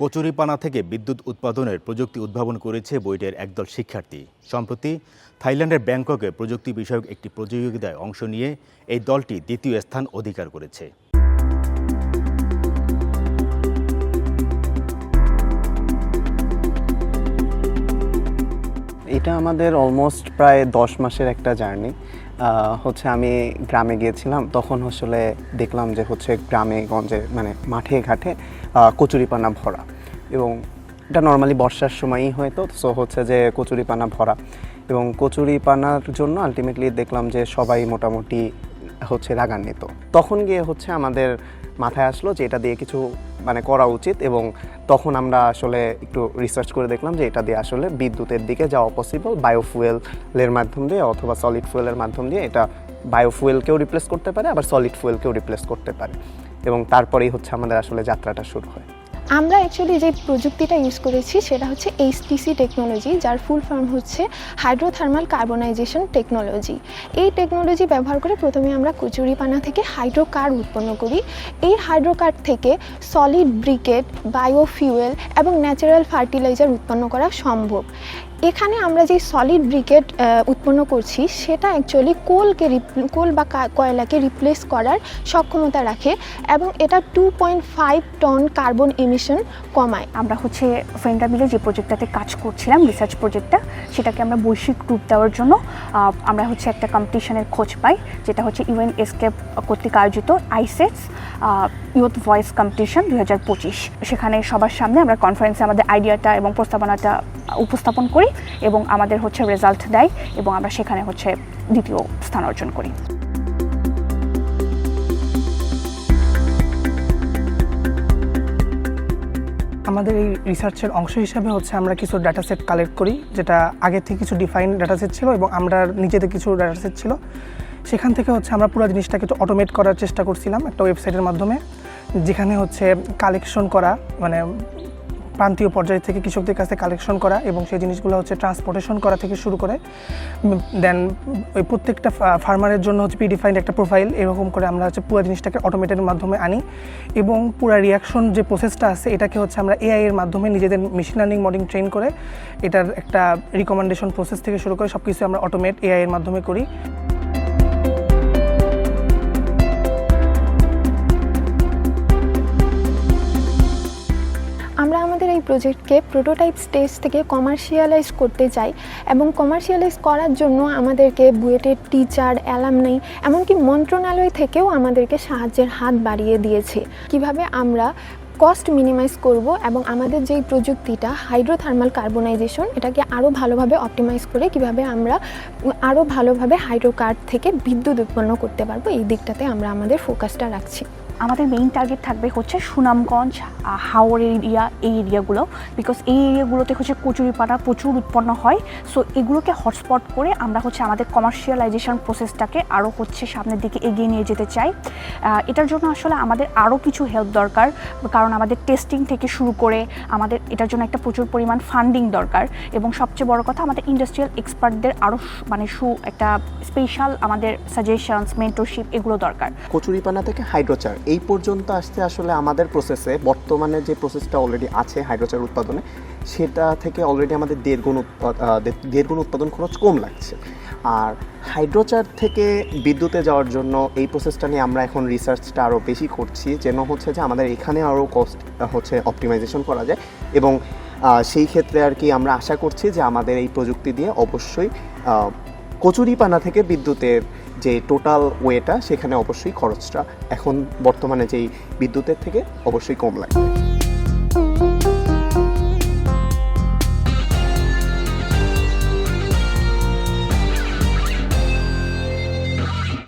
কচুরিপানা থেকে বিদ্যুৎ উৎপাদনের প্রযুক্তি উদ্ভাবন করেছে বইটের একদল শিক্ষার্থী। সম্প্রতি থাইল্যান্ডের ব্যাংককে প্রযুক্তি বিষয়ক একটি প্রতিযোগিতায় অংশ নিয়ে এই দলটি দ্বিতীয় স্থান অধিকার করেছে। এটা আমাদের অলমোস্ট প্রায় দশ মাসের একটা জার্নি। হচ্ছে আমি গ্রামে গিয়েছিলাম, তখন আসলে দেখলাম যে হচ্ছে গ্রামে, গঞ্জে মানে মাঠে, ঘাটে কচুরিপানা ভরা। এবং এটা নর্মালি বর্ষার সময়ই হয়তো সো হচ্ছে যে কচুরিপানা ভরা। এবং কচুরিপানার জন্য আলটিমেটলি দেখলাম যে সবাই মোটামুটি হচ্ছে রাগান্বিত। তখন গিয়ে হচ্ছে আমাদের মাথায় আসলো যে এটা দিয়ে কিছু মানে করা উচিত এবং তখন আমরা আসলে একটু রিসার্চ করে দেখলাম যে এটা দিয়ে আসলে বিদ্যুতের দিকে যাওয়া পসিবল বায়োফুয়েলের মাধ্যম দিয়ে অথবা সলিড ফুয়েলের মাধ্যম দিয়ে এটা বায়োফুয়েলকেও রিপ্লেস করতে পারে, আবার সলিড ফুয়েলকেও রিপ্লেস করতে পারে। এবং তারপরেই হচ্ছে আমাদের আসলে যাত্রাটা শুরু হয়। আমরা অ্যাকচুয়ালি যে প্রযুক্তিটা ইউজ করেছি সেটা হচ্ছে এইচটিসি টেকনোলজি যার ফুল ফর্ম হচ্ছে হাইড্রোথার্মাল কার্বনাইজেশন টেকনোলজি এই টেকনোলজি ব্যবহার করে প্রথমে আমরা কচুরিপানা থেকে হাইড্রোকার উৎপন্ন করি। এই হাইড্রোকার থেকে সলিড ব্রিকেট বায়োফিউয়েল এবং ন্যাচারাল ফার্টিলাইজার উৎপন্ন করা সম্ভব। এখানে আমরা যে সলিড ব্রিকেট উৎপন্ন করছি, সেটা অ্যাকচুয়ালি কোলকে কোল বা কয়লাকে রিপ্লেস করার সক্ষমতা রাখে এবং এটা two point five ton carbon emission কমায়। আমরা হচ্ছে ফ্রেন্ডরা মিলে যে প্রজেক্টটাতে কাজ করছিলাম রিসার্চ প্রজেক্টটা সেটাকে আমরা বৈশ্বিক রূপ দেওয়ার জন্য আমরা হচ্ছে একটা কম্পিটিশনের খোঁজ পাই, যেটা হচ্ছে ইউএন এসকেপ কর্তৃক আয়োজিত আইসেটস ইউথ ভয়েস কম্পিটিশন দু হাজার পঁচিশ। সেখানে সবার সামনে আমরা কনফারেন্সে আমাদের আইডিয়াটা এবং প্রস্তাবনাটা উপস্থাপন করি এবং আমাদের হচ্ছে রেজাল্ট দেয় এবং আমরা সেখানে হচ্ছে দ্বিতীয় স্থান অর্জন করি। আমাদের এই রিসার্চের অংশ হিসাবে হচ্ছে আমরা কিছু ডাটা সেট কালেক্ট করি, যেটা আগে থেকে কিছু ডিফাইন ডাটা সেট ছিল এবং আমরা নিজেদের কিছু ডাটা সেট ছিল। সেখান থেকে হচ্ছে আমরা পুরো জিনিসটাকে অটোমেট করার চেষ্টা করছিলাম একটা ওয়েবসাইটের মাধ্যমে, যেখানে হচ্ছে কালেকশন করা মানে প্রান্তীয় পর্যায় থেকে কৃষকদের কাছে কালেকশন করা এবং সেই জিনিসগুলো হচ্ছে ট্রান্সপোর্টেশন করা থেকে শুরু করে দেন ওই প্রত্যেকটা ফার্মারের জন্য হচ্ছে প্রিডিফাইন্ড একটা প্রোফাইল এরকম করে আমরা হচ্ছে পুরো জিনিসটাকে অটোমেটের মাধ্যমে আনি এবং পুরো রিয়াকশন যে প্রসেসটা আছে, এটাকে হচ্ছে আমরা এআই এর মাধ্যমে নিজেদের মেশিন লার্নিং মডিং ট্রেন করে এটার একটা রিকমেন্ডেশন প্রসেস থেকে শুরু করে সব কিছু আমরা অটোমেট এআই এর মাধ্যমে করি। আমরা আমাদের এই প্রজেক্টকে প্রোটোটাইপ স্টেজ থেকে কমার্শিয়ালাইজ করতে চাই এবং কমার্শিয়ালাইজ করার জন্য আমাদেরকে বুয়েটের টিচার অ্যালামনাই এমনকি মন্ত্রণালয় থেকেও আমাদেরকে সাহায্যের হাত বাড়িয়ে দিয়েছে। কীভাবে আমরা কস্ট মিনিমাইজ করব এবং আমাদের যেই প্রযুক্তিটা হাইড্রোথার্মাল কার্বনাইজেশন এটাকে আরও ভালোভাবে অপটিমাইজ করে কীভাবে আমরা আরও ভালোভাবে হাইড্রোকার্ড থেকে বিদ্যুৎ উৎপন্ন করতে পারব, এই দিকটাতে আমরা আমাদের ফোকাসটা রাখছি। আমাদের মেইন টার্গেট থাকবে হচ্ছে সুনামগঞ্জ হাওর এরিয়া এই এরিয়াগুলো বিকজ এই এরিয়াগুলোতে হচ্ছে কচুরিপানা প্রচুর উৎপন্ন হয়। সো এগুলোকে হটস্পট করে আমরা হচ্ছে আমাদের কমার্শিয়ালাইজেশন প্রসেসটাকে আরও হচ্ছে সামনের দিকে এগিয়ে নিয়ে যেতে চাই। এটার জন্য আসলে আমাদের আরও কিছু হেল্প দরকার। কারণ আমাদের টেস্টিং থেকে শুরু করে আমাদের এটার জন্য একটা প্রচুর পরিমাণ ফান্ডিং দরকার। এবং সবচেয়ে বড় কথা, আমাদের ইন্ডাস্ট্রিয়াল এক্সপার্টদের আরও মানে সু একটা স্পেশাল আমাদের সাজেশনস মেন্টরশিপ এগুলো দরকার। কচুরিপানা থেকে হাইড্রোচার এই পর্যন্ত আসতে আসলে আমাদের প্রসেসে বর্তমানে যে প্রসেসটা অলরেডি আছে হাইড্রোচার উৎপাদনে, সেটা থেকে অলরেডি আমাদের দেড় গুণ দেড় গুণ উৎপাদন খরচ কম লাগছে। আর হাইড্রোচার থেকে বিদ্যুতে যাওয়ার জন্য এই প্রসেসটা নিয়ে আমরা এখন রিসার্চটা আরও বেশি করছি, যেন হচ্ছে যে আমাদের এখানে আরও কস্ট হচ্ছে অপটিমাইজেশন করা যায়। এবং সেই ক্ষেত্রে আর কি আমরা আশা করছি যে আমাদের এই প্রযুক্তি দিয়ে অবশ্যই কচুরিপানা থেকে বিদ্যুতের যে টোটাল ওয়েটা সেখানে অবশ্যই খরচটা এখন বর্তমানে যেই বিদ্যুতের থেকে অবশ্যই কম লাগবে।